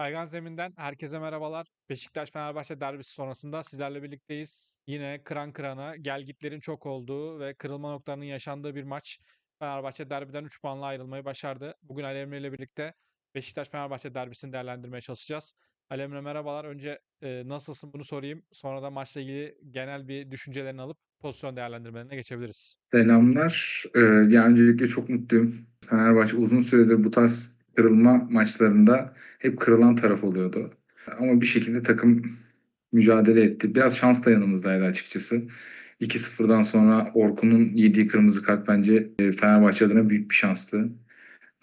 Kaygan Zemin'den herkese merhabalar. Beşiktaş-Fenerbahçe derbisi sonrasında sizlerle birlikteyiz. Yine kıran kırana, gelgitlerin çok olduğu ve kırılma noktalarının yaşandığı bir maç. Fenerbahçe derbiden 3 puanla ayrılmayı başardı. Bugün Ali Emre ile birlikte Beşiktaş-Fenerbahçe derbisini değerlendirmeye çalışacağız. Ali Emre merhabalar. Önce e, nasılsın bunu sorayım. Sonra da maçla ilgili genel bir düşüncelerini alıp pozisyon değerlendirmelerine geçebiliriz. Selamlar. Ee, öncelikle çok mutluyum. Fenerbahçe uzun süredir bu tarz kırılma maçlarında hep kırılan taraf oluyordu. Ama bir şekilde takım mücadele etti. Biraz şans da yanımızdaydı açıkçası. 2-0'dan sonra Orkun'un yediği kırmızı kart bence e, Fenerbahçe adına büyük bir şanstı.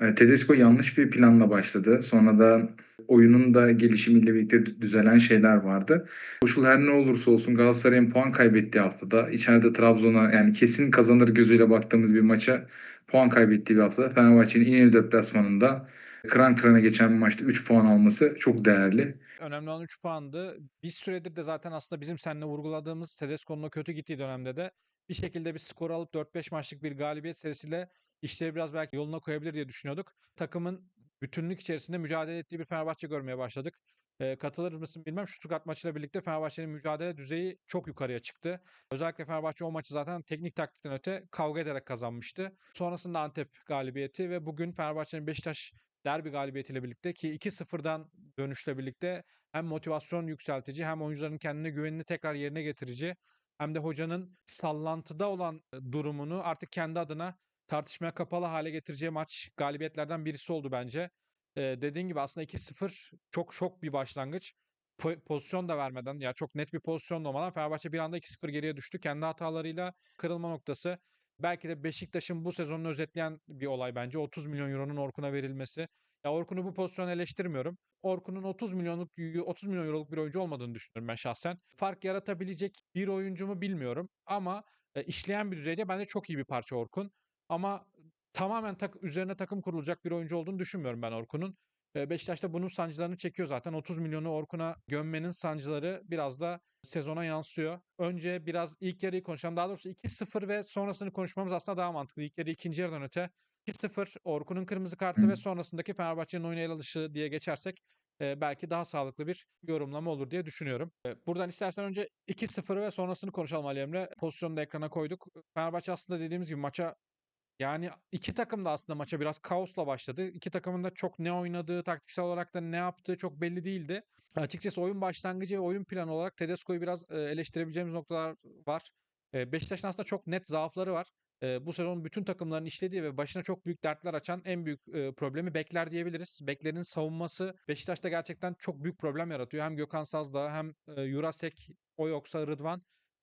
E, Tedesco yanlış bir planla başladı. Sonra da oyunun da gelişimiyle birlikte dü- düzelen şeyler vardı. Koşul her ne olursa olsun Galatasaray'ın puan kaybettiği haftada içeride Trabzon'a yani kesin kazanır gözüyle baktığımız bir maça puan kaybettiği bir haftada Fenerbahçe'nin İnönü deplasmanında kıran kırana geçen bir maçta 3 puan alması çok değerli. Önemli olan 3 puandı. Bir süredir de zaten aslında bizim seninle vurguladığımız Tedesco'nun o kötü gittiği dönemde de bir şekilde bir skor alıp 4-5 maçlık bir galibiyet serisiyle işleri biraz belki yoluna koyabilir diye düşünüyorduk. Takımın bütünlük içerisinde mücadele ettiği bir Fenerbahçe görmeye başladık. Ee, katılır mısın bilmem. Stuttgart maçıyla birlikte Fenerbahçe'nin mücadele düzeyi çok yukarıya çıktı. Özellikle Fenerbahçe o maçı zaten teknik taktikten öte kavga ederek kazanmıştı. Sonrasında Antep galibiyeti ve bugün Fenerbahçe'nin Beşiktaş derbi galibiyetiyle birlikte ki 2-0'dan dönüşle birlikte hem motivasyon yükseltici hem oyuncuların kendine güvenini tekrar yerine getirici hem de hocanın sallantıda olan e, durumunu artık kendi adına tartışmaya kapalı hale getireceği maç galibiyetlerden birisi oldu bence. Ee, dediğin gibi aslında 2-0 çok şok bir başlangıç. Po- pozisyon da vermeden ya çok net bir pozisyon da olmadan Fenerbahçe bir anda 2-0 geriye düştü. Kendi hatalarıyla kırılma noktası. Belki de Beşiktaş'ın bu sezonunu özetleyen bir olay bence. 30 milyon euronun Orkun'a verilmesi. Ya Orkun'u bu pozisyona eleştirmiyorum. Orkun'un 30 milyonluk 30 milyon euroluk bir oyuncu olmadığını düşünüyorum ben şahsen. Fark yaratabilecek bir oyuncu mu bilmiyorum ama e, işleyen bir düzeyde bence çok iyi bir parça Orkun. Ama tamamen tak, üzerine takım kurulacak bir oyuncu olduğunu düşünmüyorum ben Orkun'un. Beşiktaş da bunun sancılarını çekiyor zaten. 30 milyonu Orkun'a gömmenin sancıları biraz da sezona yansıyor. Önce biraz ilk yarıyı konuşalım. Daha doğrusu 2-0 ve sonrasını konuşmamız aslında daha mantıklı. İlk yarı ikinci yarıdan öte 2-0 Orkun'un kırmızı kartı Hı. ve sonrasındaki Fenerbahçe'nin oyuna el alışı diye geçersek e, belki daha sağlıklı bir yorumlama olur diye düşünüyorum. E, buradan istersen önce 2-0 ve sonrasını konuşalım Ali Emre. Pozisyonu da ekrana koyduk. Fenerbahçe aslında dediğimiz gibi maça yani iki takım da aslında maça biraz kaosla başladı. İki takımın da çok ne oynadığı, taktiksel olarak da ne yaptığı çok belli değildi. Açıkçası oyun başlangıcı ve oyun planı olarak Tedesco'yu biraz eleştirebileceğimiz noktalar var. Beşiktaş'ın aslında çok net zaafları var. Bu sezon bütün takımların işlediği ve başına çok büyük dertler açan en büyük problemi bekler diyebiliriz. Beklerin savunması Beşiktaş'ta gerçekten çok büyük problem yaratıyor. Hem Gökhan Sazdağ hem Jurasek o yoksa Rıdvan.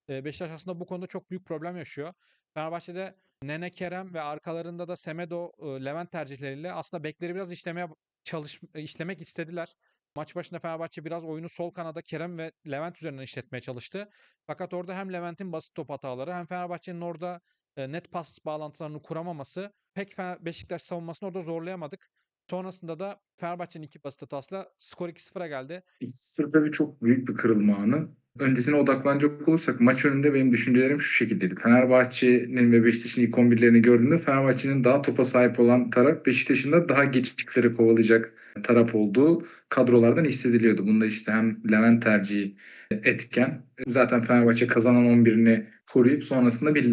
Beşiktaş aslında bu konuda çok büyük problem yaşıyor. Fenerbahçe'de Nene Kerem ve arkalarında da Semedo, Levent tercihleriyle aslında bekleri biraz işlemeye çalış işlemek istediler. Maç başında Fenerbahçe biraz oyunu sol kanada Kerem ve Levent üzerinden işletmeye çalıştı. Fakat orada hem Levent'in basit top hataları hem Fenerbahçe'nin orada net pas bağlantılarını kuramaması pek Beşiktaş savunmasını orada zorlayamadık. Sonrasında da Fenerbahçe'nin iki basit hatasıyla skor 2-0'a geldi. 2-0 tabii çok büyük bir kırılma anı. Öncesine odaklanacak olursak maç önünde benim düşüncelerim şu şekildeydi. Fenerbahçe'nin ve Beşiktaş'ın ilk 11'lerini gördüğümde Fenerbahçe'nin daha topa sahip olan taraf Beşiktaş'ın da daha geçişleri kovalayacak taraf olduğu kadrolardan hissediliyordu. Bunda işte hem Levent tercihi etken zaten Fenerbahçe kazanan 11'ini koruyup sonrasında bir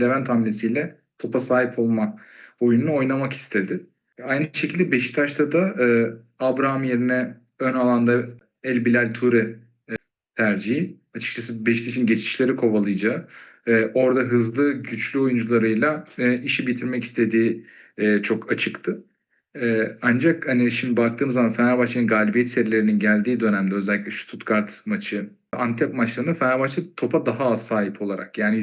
Levent hamlesiyle topa sahip olma oyununu oynamak istedi. Aynı şekilde Beşiktaş'ta da e, Abraham yerine ön alanda El Bilal Ture e, tercihi. Açıkçası Beşiktaş'ın geçişleri kovalayacağı, e, orada hızlı, güçlü oyuncularıyla e, işi bitirmek istediği e, çok açıktı. E, ancak hani şimdi baktığımız zaman Fenerbahçe'nin galibiyet serilerinin geldiği dönemde özellikle Stuttgart maçı, Antep maçlarında Fenerbahçe topa daha az sahip olarak yani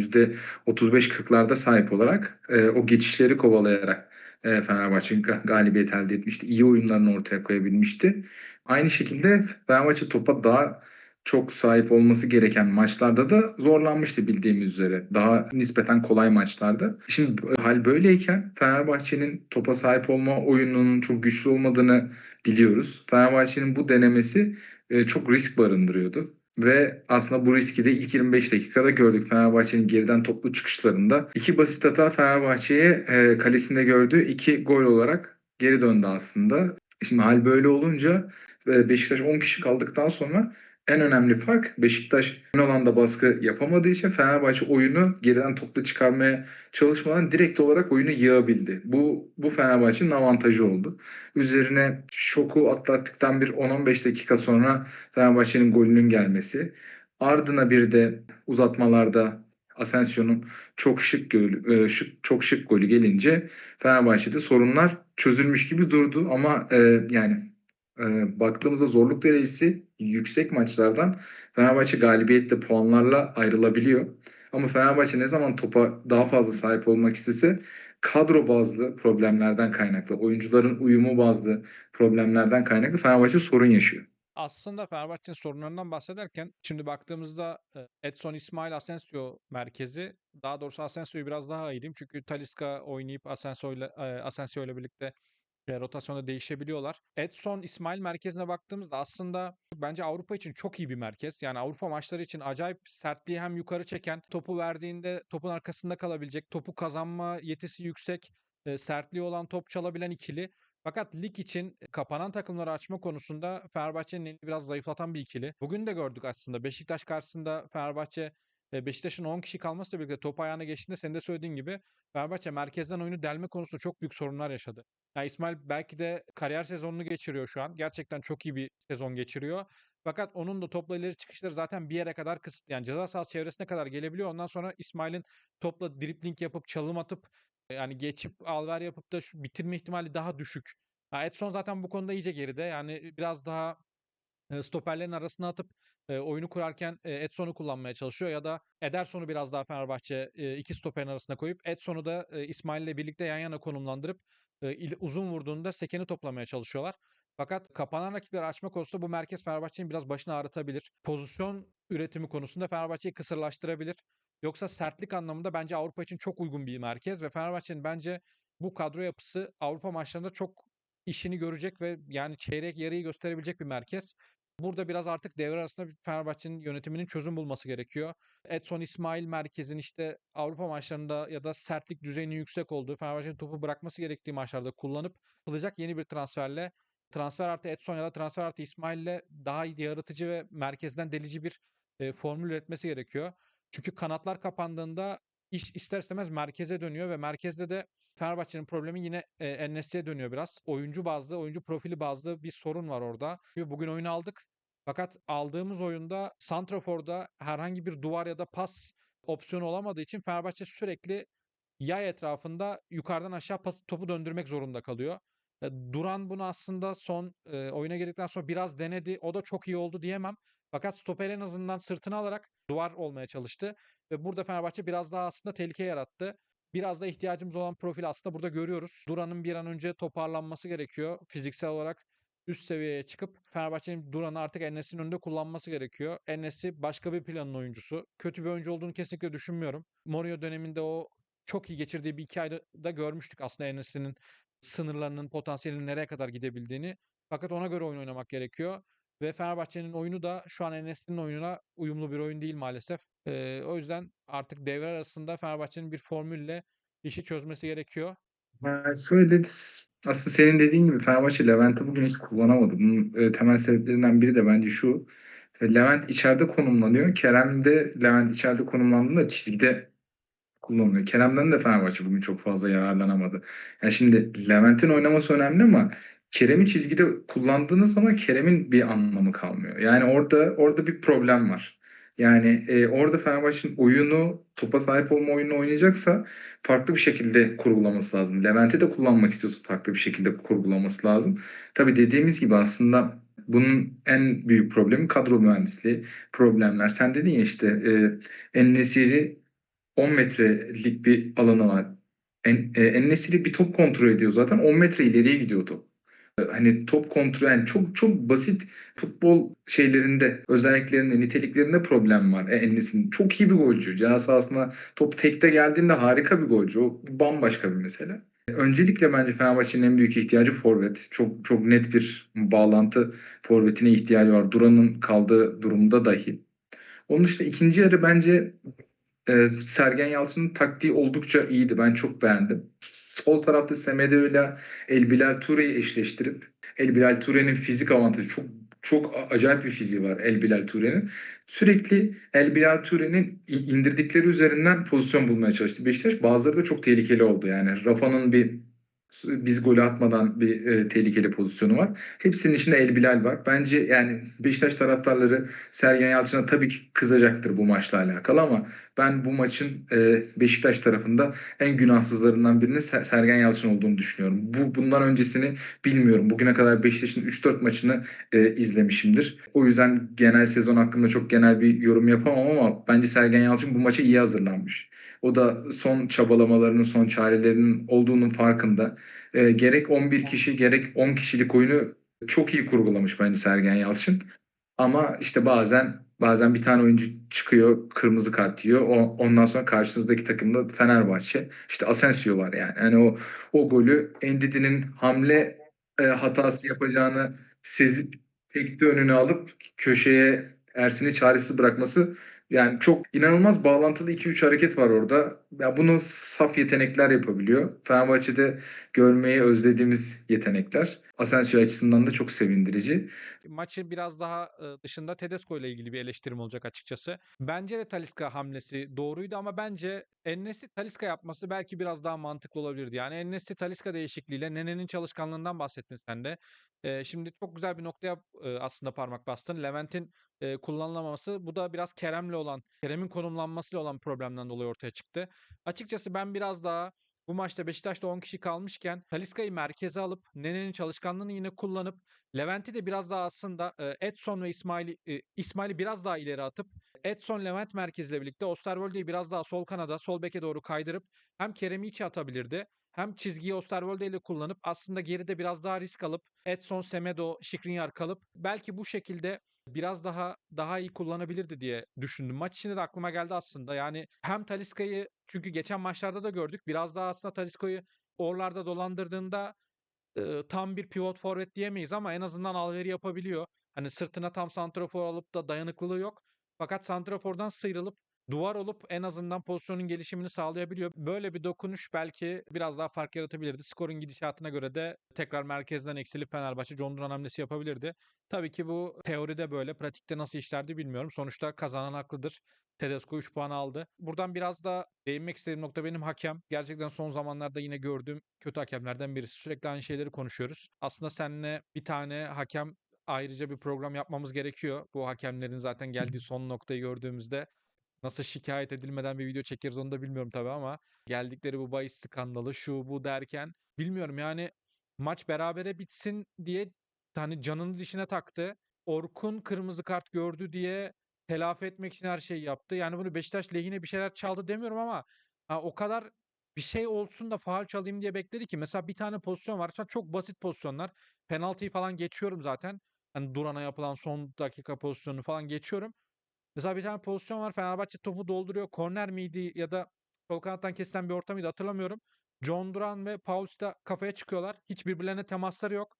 %35-40'larda sahip olarak e, o geçişleri kovalayarak e, Fenerbahçe ga- galibiyet elde etmişti. İyi oyunlarını ortaya koyabilmişti. Aynı şekilde Fenerbahçe topa daha çok sahip olması gereken maçlarda da zorlanmıştı bildiğimiz üzere. Daha nispeten kolay maçlarda. Şimdi hal böyleyken Fenerbahçe'nin topa sahip olma oyununun çok güçlü olmadığını biliyoruz. Fenerbahçe'nin bu denemesi e, çok risk barındırıyordu. Ve aslında bu riski de ilk 25 dakikada gördük. Fenerbahçe'nin geriden toplu çıkışlarında. iki basit hata Fenerbahçe'ye e, kalesinde gördüğü iki gol olarak geri döndü aslında. Şimdi hal böyle olunca Ve Beşiktaş 10 kişi kaldıktan sonra en önemli fark Beşiktaş ön alanda baskı yapamadığı için Fenerbahçe oyunu geriden topla çıkarmaya çalışmadan direkt olarak oyunu yığabildi. Bu bu Fenerbahçe'nin avantajı oldu. Üzerine şoku atlattıktan bir 10-15 dakika sonra Fenerbahçe'nin golünün gelmesi. Ardına bir de uzatmalarda Asensio'nun çok şık golü, e, çok şık golü gelince Fenerbahçe'de sorunlar çözülmüş gibi durdu ama e, yani e, baktığımızda zorluk derecesi yüksek maçlardan Fenerbahçe galibiyetle puanlarla ayrılabiliyor. Ama Fenerbahçe ne zaman topa daha fazla sahip olmak istese kadro bazlı problemlerden kaynaklı, oyuncuların uyumu bazlı problemlerden kaynaklı Fenerbahçe sorun yaşıyor. Aslında Fenerbahçe'nin sorunlarından bahsederken şimdi baktığımızda e, Edson İsmail Asensio merkezi daha doğrusu Asensio'yu biraz daha ayırayım. Çünkü Talisca oynayıp Asensio ile, Asensio ile birlikte e, rotasyonda değişebiliyorlar. Edson İsmail merkezine baktığımızda aslında bence Avrupa için çok iyi bir merkez. Yani Avrupa maçları için acayip sertliği hem yukarı çeken, topu verdiğinde topun arkasında kalabilecek, topu kazanma yetisi yüksek, e, sertliği olan top çalabilen ikili. Fakat lig için kapanan takımları açma konusunda Fenerbahçe'nin biraz zayıflatan bir ikili. Bugün de gördük aslında Beşiktaş karşısında Fenerbahçe e, Beşiktaş'ın 10 kişi kalmasıyla birlikte top ayağına geçtiğinde senin de söylediğin gibi Fenerbahçe merkezden oyunu delme konusunda çok büyük sorunlar yaşadı. Yani İsmail belki de kariyer sezonunu geçiriyor şu an. Gerçekten çok iyi bir sezon geçiriyor. Fakat onun da topla ileri çıkışları zaten bir yere kadar kısıtlı. Yani ceza sahası çevresine kadar gelebiliyor. Ondan sonra İsmail'in topla dribling yapıp çalım atıp yani geçip alver yapıp da bitirme ihtimali daha düşük. Ya Edson zaten bu konuda iyice geride. Yani biraz daha e, stoperlerin arasına atıp oyunu kurarken e, Edson'u kullanmaya çalışıyor ya da Ederson'u biraz daha Fenerbahçe iki stoperin arasına koyup Edson'u da İsmail ile birlikte yan yana konumlandırıp uzun vurduğunda sekeni toplamaya çalışıyorlar. Fakat kapanan rakipleri açma konusunda bu merkez Fenerbahçe'nin biraz başını ağrıtabilir. Pozisyon üretimi konusunda Fenerbahçe'yi kısırlaştırabilir. Yoksa sertlik anlamında bence Avrupa için çok uygun bir merkez ve Fenerbahçe'nin bence bu kadro yapısı Avrupa maçlarında çok işini görecek ve yani çeyrek yarıyı gösterebilecek bir merkez. Burada biraz artık devre arasında Fenerbahçe'nin yönetiminin çözüm bulması gerekiyor. Edson İsmail merkezin işte Avrupa maçlarında ya da sertlik düzeyinin yüksek olduğu, Fenerbahçe'nin topu bırakması gerektiği maçlarda kullanıp yapılacak yeni bir transferle transfer artı Edson ya da transfer artı İsmail'le daha iyi yaratıcı ve merkezden delici bir e, formül üretmesi gerekiyor. Çünkü kanatlar kapandığında iş ister istemez merkeze dönüyor ve merkezde de Fenerbahçe'nin problemi yine e, En-Nesyri'ye dönüyor biraz. Oyuncu bazlı, oyuncu profili bazlı bir sorun var orada. Bugün oyunu aldık. Fakat aldığımız oyunda Santrafor'da herhangi bir duvar ya da pas opsiyonu olamadığı için Fenerbahçe sürekli yay etrafında yukarıdan aşağı pas, topu döndürmek zorunda kalıyor. E, Duran bunu aslında son e, oyuna girdikten sonra biraz denedi. O da çok iyi oldu diyemem. Fakat stoper en azından sırtını alarak duvar olmaya çalıştı. Ve burada Fenerbahçe biraz daha aslında tehlike yarattı. Biraz da ihtiyacımız olan profil aslında burada görüyoruz. Duran'ın bir an önce toparlanması gerekiyor. Fiziksel olarak üst seviyeye çıkıp Fenerbahçe'nin Duran'ı artık Enes'in önünde kullanması gerekiyor. Enes'i başka bir planın oyuncusu. Kötü bir oyuncu olduğunu kesinlikle düşünmüyorum. Mourinho döneminde o çok iyi geçirdiği bir iki ayda da görmüştük aslında Enes'in sınırlarının, potansiyelinin nereye kadar gidebildiğini. Fakat ona göre oyun oynamak gerekiyor. Ve Fenerbahçe'nin oyunu da şu an Enes'in oyununa uyumlu bir oyun değil maalesef. Ee, o yüzden artık devre arasında Fenerbahçe'nin bir formülle işi çözmesi gerekiyor. Şöyle aslında senin dediğin gibi Fenerbahçe Levent'i bugün hiç kullanamadı. Bunun e, temel sebeplerinden biri de bence şu. E, Levent içeride konumlanıyor. Kerem de Levent içeride konumlandığında çizgide kullanılıyor. Kerem'den de Fenerbahçe bugün çok fazla yararlanamadı. Yani şimdi Levent'in oynaması önemli ama Kerem'i çizgide kullandığınız zaman Kerem'in bir anlamı kalmıyor. Yani orada orada bir problem var. Yani e, orada Fenerbahçe'nin oyunu topa sahip olma oyununu oynayacaksa farklı bir şekilde kurgulaması lazım. Levent'i de kullanmak istiyorsa farklı bir şekilde kurgulaması lazım. Tabii dediğimiz gibi aslında bunun en büyük problemi kadro mühendisliği problemler. Sen dedin ya işte e, En-Nesyri 10 metrelik bir alanı var. En, e, En-Nesyri bir top kontrol ediyor zaten 10 metre ileriye gidiyor top. Hani top kontrol yani çok çok basit futbol şeylerinde özelliklerinde niteliklerinde problem var. E, En-Nesyri'nin çok iyi bir golcü. Ceza sahasına top tekte geldiğinde harika bir golcü. O bambaşka bir mesele. Öncelikle bence Fenerbahçe'nin en büyük ihtiyacı forvet. Çok çok net bir bağlantı forvetine ihtiyacı var. Duran'ın kaldığı durumda dahi. Onun dışında ikinci yarı bence e, Sergen Yalçın'ın taktiği oldukça iyiydi. Ben çok beğendim. Sol tarafta Semedo ile El Bilal Toure'yi eşleştirip El Bilal Toure'nin fizik avantajı çok çok acayip bir fiziği var El Bilal Toure'nin. Sürekli El Bilal Toure'nin i- indirdikleri üzerinden pozisyon bulmaya çalıştı Beşiktaş. Bazıları da çok tehlikeli oldu. Yani Rafa'nın bir biz golü atmadan bir e, tehlikeli pozisyonu var. Hepsinin içinde El Bilal var. Bence yani Beşiktaş taraftarları Sergen Yalçın'a tabii ki kızacaktır bu maçla alakalı ama ben bu maçın e, Beşiktaş tarafında en günahsızlarından birinin Ser- Sergen Yalçın olduğunu düşünüyorum. Bu bundan öncesini bilmiyorum. Bugüne kadar Beşiktaş'ın 3-4 maçını e, izlemişimdir. O yüzden genel sezon hakkında çok genel bir yorum yapamam ama bence Sergen Yalçın bu maça iyi hazırlanmış. O da son çabalamalarının, son çarelerinin olduğunun farkında. E, gerek 11 kişi gerek 10 kişilik oyunu çok iyi kurgulamış bence Sergen Yalçın. Ama işte bazen bazen bir tane oyuncu çıkıyor, kırmızı kart yiyor. O, ondan sonra karşınızdaki takımda Fenerbahçe. işte Asensio var yani. Hani o o golü Endidi'nin hamle e, hatası yapacağını sezip tekte önüne alıp köşeye Ersin'i çaresiz bırakması yani çok inanılmaz bağlantılı 2-3 hareket var orada. Ya bunu saf yetenekler yapabiliyor. Fenerbahçe'de görmeyi özlediğimiz yetenekler. Asensio açısından da çok sevindirici. Maçı biraz daha e, dışında Tedesco ile ilgili bir eleştirim olacak açıkçası. Bence de Talisca hamlesi doğruydu ama bence Ennesi Talisca yapması belki biraz daha mantıklı olabilirdi. Yani Ennesi Talisca değişikliğiyle Nene'nin çalışkanlığından bahsettin sen de. E, şimdi çok güzel bir noktaya e, aslında parmak bastın. Levent'in e, kullanılamaması bu da biraz Kerem'le olan, Kerem'in konumlanmasıyla olan problemden dolayı ortaya çıktı. Açıkçası ben biraz daha bu maçta Beşiktaş'ta 10 kişi kalmışken Talisca'yı merkeze alıp Nene'nin çalışkanlığını yine kullanıp Levent'i de biraz daha aslında e, Edson ve İsmail'i e, İsmail'i biraz daha ileri atıp Edson Levent merkezle birlikte Osterwolde'yi biraz daha sol kanada sol beke doğru kaydırıp hem Kerem'i içe atabilirdi hem çizgiyi Osterwolde kullanıp aslında geride biraz daha risk alıp Edson, Semedo, Skriniar kalıp belki bu şekilde biraz daha daha iyi kullanabilirdi diye düşündüm. Maç içinde de aklıma geldi aslında. Yani hem Talisca'yı çünkü geçen maçlarda da gördük. Biraz daha aslında Talisca'yı orlarda dolandırdığında e, tam bir pivot forvet diyemeyiz ama en azından alveri yapabiliyor. Hani sırtına tam santrafor alıp da dayanıklılığı yok. Fakat santrafordan sıyrılıp duvar olup en azından pozisyonun gelişimini sağlayabiliyor. Böyle bir dokunuş belki biraz daha fark yaratabilirdi. Skorun gidişatına göre de tekrar merkezden eksilip Fenerbahçe John Duran hamlesi yapabilirdi. Tabii ki bu teoride böyle, pratikte nasıl işlerdi bilmiyorum. Sonuçta kazanan haklıdır. Tedesco 3 puan aldı. Buradan biraz da değinmek istediğim nokta benim hakem. Gerçekten son zamanlarda yine gördüğüm kötü hakemlerden birisi. Sürekli aynı şeyleri konuşuyoruz. Aslında seninle bir tane hakem ayrıca bir program yapmamız gerekiyor. Bu hakemlerin zaten geldiği son noktayı gördüğümüzde nasıl şikayet edilmeden bir video çekeriz onu da bilmiyorum tabii ama geldikleri bu bahis skandalı şu bu derken bilmiyorum yani maç berabere bitsin diye hani canını dişine taktı. Orkun kırmızı kart gördü diye telafi etmek için her şeyi yaptı. Yani bunu Beşiktaş lehine bir şeyler çaldı demiyorum ama ha, o kadar bir şey olsun da faul çalayım diye bekledi ki. Mesela bir tane pozisyon var. Çok basit pozisyonlar. Penaltıyı falan geçiyorum zaten. Hani Duran'a yapılan son dakika pozisyonu falan geçiyorum. Mesela bir tane pozisyon var. Fenerbahçe topu dolduruyor. Korner miydi ya da sol kanattan kesilen bir orta mıydı hatırlamıyorum. John Duran ve Paulus da kafaya çıkıyorlar. Hiç birbirlerine temasları yok.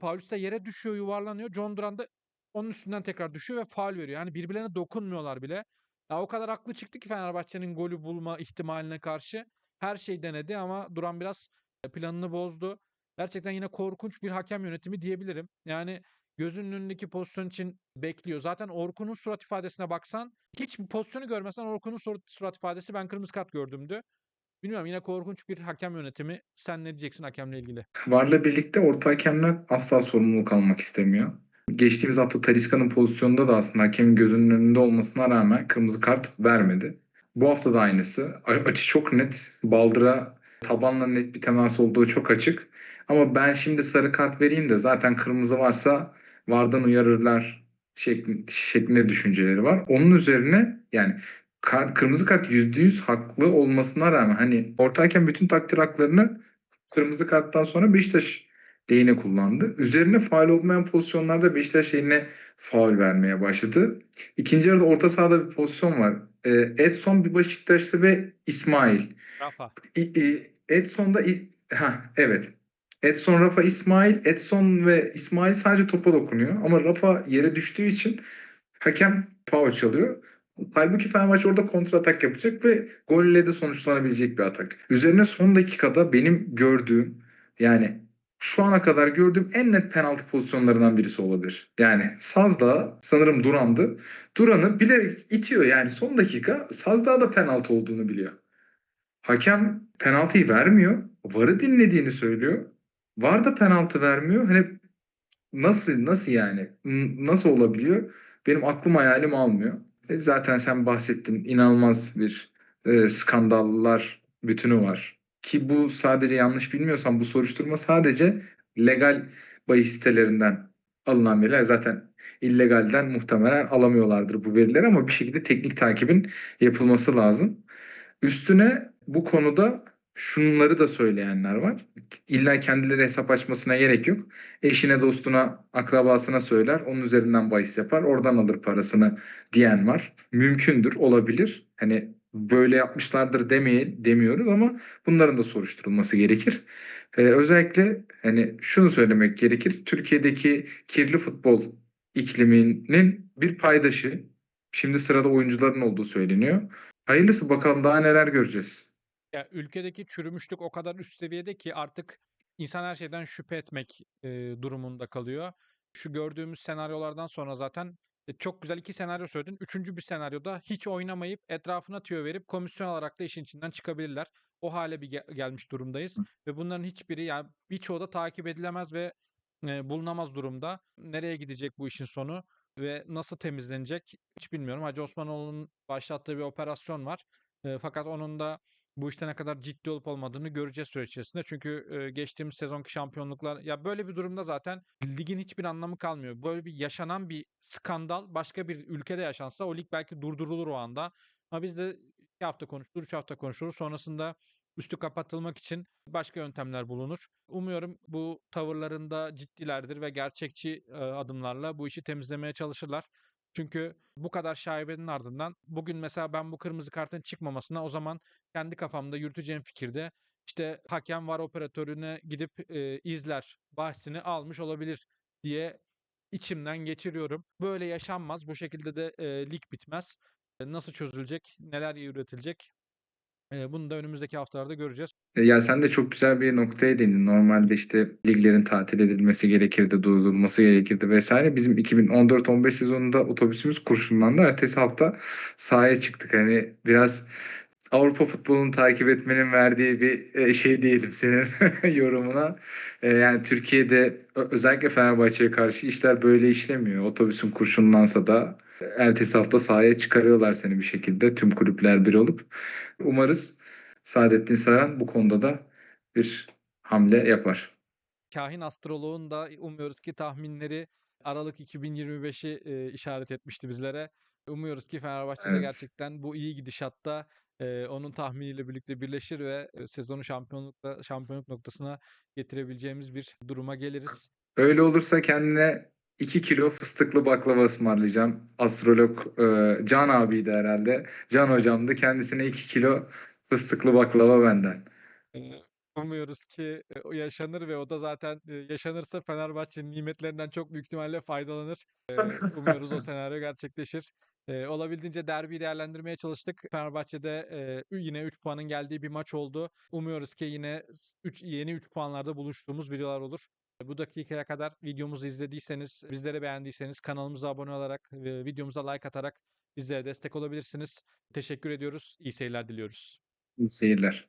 Paulus da yere düşüyor, yuvarlanıyor. John Duran da onun üstünden tekrar düşüyor ve faul veriyor. Yani birbirlerine dokunmuyorlar bile. Ya o kadar haklı çıktı ki Fenerbahçe'nin golü bulma ihtimaline karşı. Her şey denedi ama Duran biraz planını bozdu. Gerçekten yine korkunç bir hakem yönetimi diyebilirim. Yani gözünün önündeki pozisyon için bekliyor. Zaten Orkun'un surat ifadesine baksan hiç pozisyonu görmesen Orkun'un surat, ifadesi ben kırmızı kart gördümdü. Bilmiyorum yine korkunç bir hakem yönetimi. Sen ne diyeceksin hakemle ilgili? Varla birlikte orta hakemler asla sorumluluk almak istemiyor. Geçtiğimiz hafta Talisca'nın pozisyonunda da aslında hakemin gözünün önünde olmasına rağmen kırmızı kart vermedi. Bu hafta da aynısı. Açı çok net. Baldıra tabanla net bir temas olduğu çok açık. Ama ben şimdi sarı kart vereyim de zaten kırmızı varsa vardan uyarırlar şekli- şeklinde düşünceleri var. Onun üzerine yani kar- kırmızı kart %100 haklı olmasına rağmen hani orta hakem bütün takdir haklarını kırmızı karttan sonra Beşiktaş lehine kullandı. Üzerine faul olmayan pozisyonlarda Beşiktaş lehine faul vermeye başladı. İkinci yarıda orta sahada bir pozisyon var. Ee, Edson bir Beşiktaşlı ve İsmail. Rafa. İ- i- Edson da i- ha evet. Edson, Rafa, İsmail. Edson ve İsmail sadece topa dokunuyor. Ama Rafa yere düştüğü için hakem faul çalıyor. Halbuki Fenerbahçe orada kontra atak yapacak ve golle de sonuçlanabilecek bir atak. Üzerine son dakikada benim gördüğüm yani şu ana kadar gördüğüm en net penaltı pozisyonlarından birisi olabilir. Yani Sazdağ sanırım Duran'dı. Duran'ı bilerek itiyor yani son dakika Sazdağ da penaltı olduğunu biliyor. Hakem penaltıyı vermiyor. VAR'ı dinlediğini söylüyor. VAR da penaltı vermiyor. Hani nasıl nasıl yani? Nasıl olabiliyor? Benim aklım hayalim almıyor. E, zaten sen bahsettin. inanılmaz bir e, skandallar bütünü var. Ki bu sadece yanlış bilmiyorsam bu soruşturma sadece legal bahis sitelerinden alınan veriler. Zaten illegalden muhtemelen alamıyorlardır bu verileri ama bir şekilde teknik takibin yapılması lazım. Üstüne bu konuda şunları da söyleyenler var. İlla kendileri hesap açmasına gerek yok. Eşine, dostuna, akrabasına söyler. Onun üzerinden bahis yapar. Oradan alır parasını diyen var. Mümkündür, olabilir. Hani böyle yapmışlardır demeye, demiyoruz ama bunların da soruşturulması gerekir. Ee, özellikle hani şunu söylemek gerekir. Türkiye'deki kirli futbol ikliminin bir paydaşı. Şimdi sırada oyuncuların olduğu söyleniyor. Hayırlısı bakalım daha neler göreceğiz. Ya ülkedeki çürümüşlük o kadar üst seviyede ki artık insan her şeyden şüphe etmek e, durumunda kalıyor. Şu gördüğümüz senaryolardan sonra zaten e, çok güzel iki senaryo söyledin. Üçüncü bir senaryoda hiç oynamayıp etrafına tüyo verip komisyon alarak da işin içinden çıkabilirler. O hale bir ge- gelmiş durumdayız ve bunların hiçbiri yani birçoğu da takip edilemez ve e, bulunamaz durumda. Nereye gidecek bu işin sonu ve nasıl temizlenecek hiç bilmiyorum. Hacı Osmanoğlu'nun başlattığı bir operasyon var. E, fakat onun da bu işte ne kadar ciddi olup olmadığını göreceğiz süreç içerisinde. Çünkü e, geçtiğimiz sezonki şampiyonluklar ya böyle bir durumda zaten ligin hiçbir anlamı kalmıyor. Böyle bir yaşanan bir skandal başka bir ülkede yaşansa o lig belki durdurulur o anda. Ama biz de iki hafta konuşulur, üç hafta konuşulur. Sonrasında üstü kapatılmak için başka yöntemler bulunur. Umuyorum bu tavırlarında ciddilerdir ve gerçekçi adımlarla bu işi temizlemeye çalışırlar. Çünkü bu kadar şaibenin ardından bugün mesela ben bu kırmızı kartın çıkmamasına o zaman kendi kafamda yürüteceğim fikirde işte hakem var operatörüne gidip e, izler bahsini almış olabilir diye içimden geçiriyorum. Böyle yaşanmaz. Bu şekilde de e, lig bitmez. E, nasıl çözülecek, neler üretilecek e, bunu da önümüzdeki haftalarda göreceğiz. E, Ya sen de çok güzel bir noktaya değindin. Normalde işte liglerin tatil edilmesi gerekirdi, durdurulması gerekirdi vesaire. Bizim 2014-15 sezonunda otobüsümüz kurşunlandı. Ertesi hafta sahaya çıktık. Hani biraz Avrupa futbolunu takip etmenin verdiği bir e, şey diyelim senin yorumuna. E, Yani Türkiye'de özellikle Fenerbahçe'ye karşı işler böyle işlemiyor. Otobüsün kurşunlansa da ertesi hafta sahaya çıkarıyorlar seni bir şekilde. Tüm kulüpler bir olup. Umarız Saadettin Saran bu konuda da bir hamle yapar. Kahin astroloğun da umuyoruz ki tahminleri Aralık 2025'i e, işaret etmişti bizlere. Umuyoruz ki Fenerbahçe de Evet. gerçekten bu iyi gidişatta e, onun tahminiyle birlikte birleşir ve e, sezonu şampiyonlukla şampiyonluk noktasına getirebileceğimiz bir duruma geliriz. Öyle olursa kendine 2 kilo fıstıklı baklava ısmarlayacağım. Astrolog e, Can abiydi herhalde. Can hocamdı. Kendisine 2 kilo fıstıklı baklava benden. E, Umuyoruz ki e, o yaşanır ve o da zaten e, yaşanırsa Fenerbahçe'nin nimetlerinden çok büyük ihtimalle faydalanır. Umuyoruz o senaryo gerçekleşir. Olabildiğince derbiyi değerlendirmeye çalıştık. Fenerbahçe'de yine 3 puanın geldiği bir maç oldu. Umuyoruz ki yine 3 yeni 3 puanlarda buluştuğumuz videolar olur. E, Bu dakikaya kadar videomuzu izlediyseniz, bizleri beğendiyseniz kanalımıza abone olarak ve videomuza like atarak bizlere destek olabilirsiniz. Teşekkür ediyoruz. İyi seyirler diliyoruz. İyi seyirler.